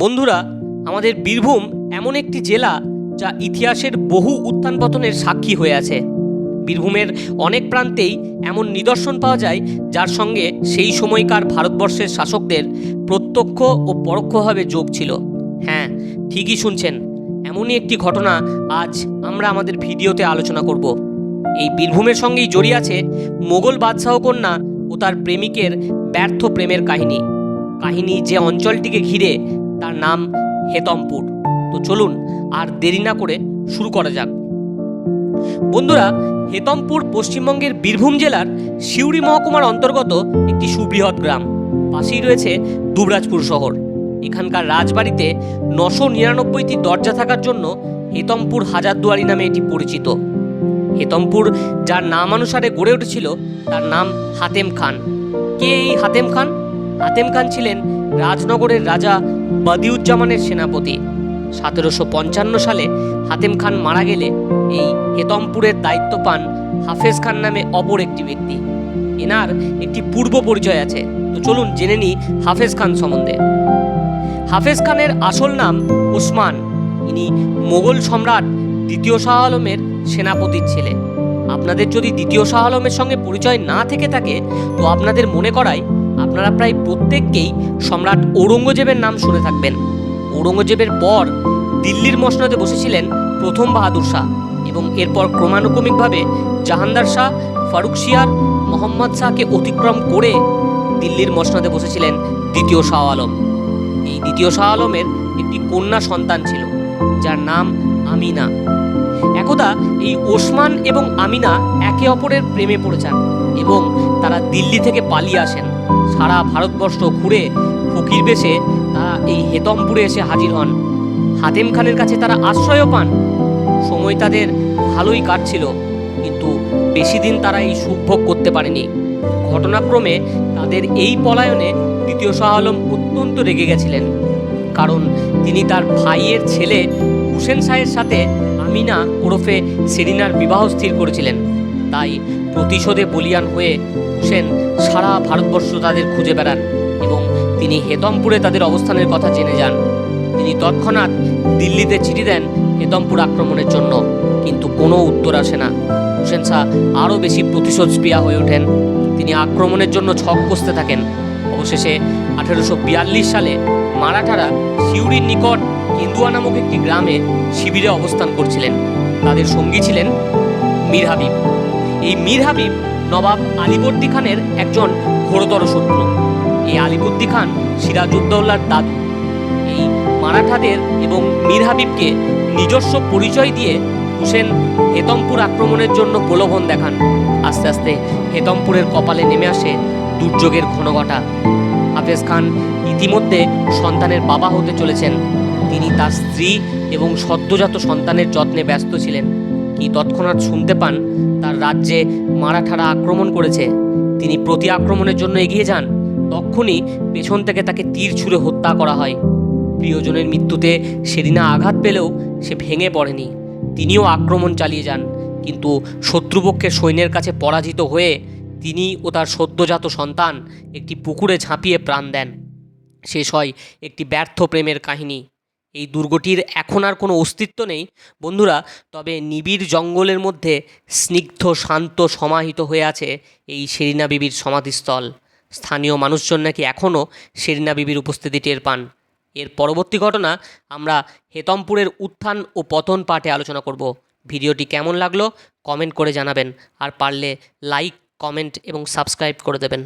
বন্ধুরা, আমাদের বীরভূম এমন একটি জেলা যা ইতিহাসের বহু উত্থান পতনের সাক্ষী হয়ে আছে। বীরভূমের অনেক প্রান্তেই এমন নিদর্শন পাওয়া যায়, যার সঙ্গে সেই সময়কার ভারতবর্ষের শাসকদের প্রত্যক্ষ ও পরোক্ষভাবে যোগ ছিল। হ্যাঁ ঠিকই শুনছেন, এমনই একটি ঘটনা আজ আমরা আমাদের ভিডিওতে আলোচনা করব। এই বীরভূমের সঙ্গেই জড়িয়ে আছে মোগল বাদশাহ কন্যা ও তার প্রেমিকের ব্যর্থ প্রেমের কাহিনী। কাহিনী যে অঞ্চলটিকে ঘিরে তার নাম হেতমপুর। তো চলুন আর দেরি না করে শুরু করা যাক। বন্ধুরা, হেতমপুর পশ্চিমবঙ্গের বীরভূম জেলার সিউড়ি মহকুমার অন্তর্গত একটি সুবৃহৎ গ্রাম। পাশেই রয়েছে দুবরাজপুর শহর। এখানকার রাজবাড়িতে নশো নিরানব্বইটি দরজা থাকার জন্য হেতমপুর হাজারদুয়ারি নামে এটি পরিচিত। হেতমপুর, যার নামানুসারে গড়ে উঠেছিল, তার নাম হাতেম খান। কে এই হাতেম খান? হাতেম খান ছিলেন রাজনগরের রাজা বদিউজ্জামানের সেনাপতি। সতেরোশো পঞ্চান্ন সালে হাতেম খান মারা গেলে এই হেতমপুরের দায়িত্ব পান হাফেজ খান নামে অপর একটি ব্যক্তি। এনার একটি পূর্ব পরিচয় আছে। তো চলুন জেনে নিই হাফেজ খান সম্বন্ধে। হাফেজ খানের আসল নাম ওসমান ইনি মোগল সম্রাট দ্বিতীয় শাহ আলমের সেনাপতির ছেলে আপনাদের যদি দ্বিতীয় শাহ আলমের সঙ্গে পরিচয় না থেকে থাকে, তো আপনাদের মনে করায় আপনারা প্রায় প্রত্যেককেই সম্রাট ঔরঙ্গজেবের নাম শুনে থাকবেন। ঔরঙ্গজেবের পর দিল্লির মসনদে বসেছিলেন প্রথম বাহাদুর শাহ এবং এরপর ক্রমানুক্রমিকভাবে জাহানদার শাহ, ফারুক শিয়ার, মোহাম্মদ শাহকে অতিক্রম করে দিল্লির মসনদে বসেছিলেন দ্বিতীয় শাহ আলম। এই দ্বিতীয় শাহ আলমের একটি কন্যা সন্তান ছিল, যার নাম আমিনা। একদা এই ওসমান এবং আমিনা একে অপরের প্রেমে পড়ে যান এবং তারা দিল্লি থেকে পালিয়ে আসেন। সারা ভারতবর্ষ ঘুরে ফকির বেশে তারা এই হেতমপুরে এসে হাজির হন। হাতেম খানের কাছে তারা আশ্রয়ও পান। সময় তাদের ভালোই কাটছিল, কিন্তু বেশি দিন তারা এই সুখ ভোগ করতে পারেনি। ঘটনাক্রমে তাদের এই পলায়নে দ্বিতীয় শাহ আলম অত্যন্ত রেগে গেছিলেন, কারণ তিনি তার ভাইয়ের ছেলে হুসেন শাহের সাথে আমিনা ওরফে সেরিনার বিবাহ স্থির করেছিলেন। তাই প্রতিশোধে বলিয়ান হয়ে হুসেন সারা ভারতবর্ষ তাদের খুঁজে বেড়ান এবং তিনি হেতমপুরে তাদের অবস্থানের কথা জেনে যান। তিনি তৎক্ষণাৎ দিল্লিতে চিঠি দেন হেতমপুর আক্রমণের জন্য, কিন্তু কোনো উত্তর আসে না। হুসেন শাহ আরও বেশি প্রতিশোধ স্প্রিয়া হয়ে ওঠেন। তিনি আক্রমণের জন্য ছক কষতে থাকেন। অবশেষে আঠেরোশো বিয়াল্লিশ সালে মারাঠারা সিউড়ির নিকট কেন্দুয়া নামক একটি গ্রামে শিবিরে অবস্থান করছিলেন। তাদের সঙ্গী ছিলেন মীর হাবিব। এই মীর হাবিব নবাব আলিবর্দী খানের একজন ঘোরতর শত্রু। এই আলিবর্দী খান সিরাজউদ্দৌলার দাদু। এই মারাঠাদের এবং মীর হাবিবকে নিজস্ব পরিচয় দিয়ে হুসেন হেতমপুর আক্রমণের জন্য প্রলোভন দেখান। আস্তে আস্তে হেতমপুরের কপালে নেমে আসে দুর্যোগের ঘনঘটা। হাফেজ খান ইতিমধ্যে সন্তানের বাবা হতে চলেছেন। তিনি তার স্ত্রী এবং সদ্যজাত সন্তানের যত্নে ব্যস্ত ছিলেন। কি তৎক্ষণাৎ শুনতে পান? তার রাজ্যে মারাঠারা আক্রমণ করেছে। তিনি প্রতি আক্রমণের জন্য এগিয়ে যান। তখনই পেছন থেকে তাকে তীর ছুঁড়ে হত্যা করা হয়। প্রিয়জনের মৃত্যুতে সেদিনা আঘাত পেলেও সে ভেঙে পড়েনি। তিনিও আক্রমণ চালিয়ে যান। কিন্তু শত্রুপক্ষের সৈন্যের কাছে পরাজিত হয়ে তিনি ও তার সদ্যজাত সন্তান একটি পুকুরে ঝাঁপিয়ে প্রাণ দেন। শেষ হয় একটি ব্যর্থ প্রেমের কাহিনী। এই দুর্গটির এখন আর কোনো অস্তিত্ব নেই। বন্ধুরা, তবে নিবিড় জঙ্গলের মধ্যে স্নিগ্ধ, শান্ত, সমাহিত হয়ে আছে এই শেরিনা বিবির সমাধিস্থল। স্থানীয় মানুষজন নাকি এখনও শেরিনা বিবির উপস্থিতি টের পান। এর পরবর্তী ঘটনা আমরা হেতমপুরের উত্থান ও পতন পাঠে আলোচনা করব। ভিডিওটি কেমন লাগল কমেন্ট করে জানাবেন। আর পারলে লাইক, কমেন্ট এবং সাবস্ক্রাইব করে দেবেন।